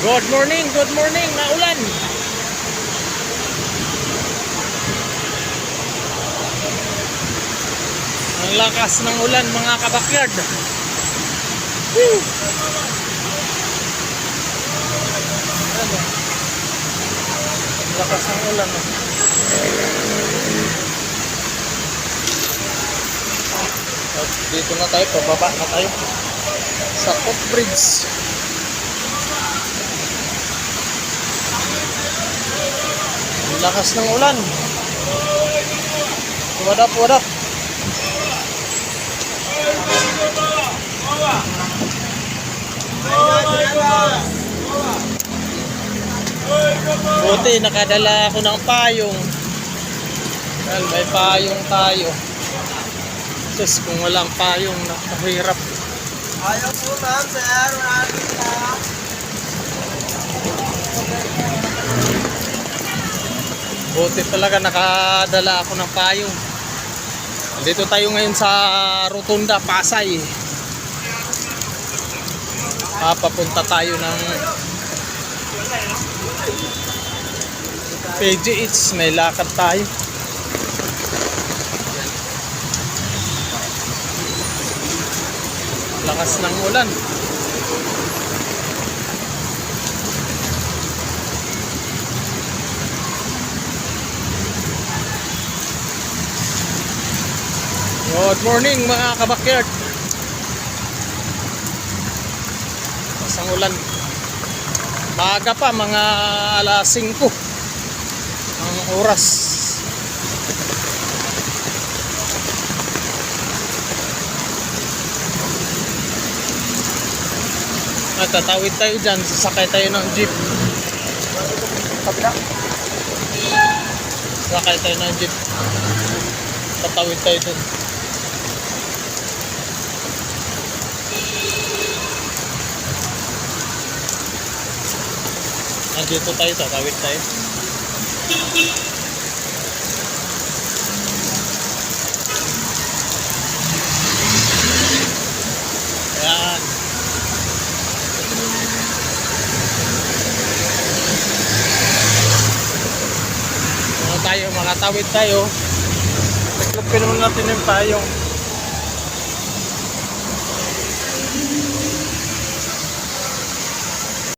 Good morning, good morning, naulan. Ang lakas ng ulan mga kabakyard. Woo! Ang lakas ng ulan. At dito na tayo, pababa na tayo. Sa footbridge. Lakas ng ulan. What up, what up? Buti, nakadala ako ng payong. Well, may payong tayo. Sus, kung walang payong, nakahirap. Ayaw po ma'am, sir. Na. Buti talaga nakadala ako ng payong. Dito tayo ngayon sa Rotunda, Pasay. Papapunta tayo ng PGH. May lakad tayo. Lakas ng ulan. Good morning mga kabakyard. Isang ulan. Maaga pa mga alas 5 ang oras. At tayo dyan, sasakay tayo ng jeep. Kabila. Sasakay tayo ng jeep. Tatawid tayo dun. Nandito tayo, tatawid tayo. Ayan. Ano tayo, makatawid tayo. Taklopin naman natin yung payong.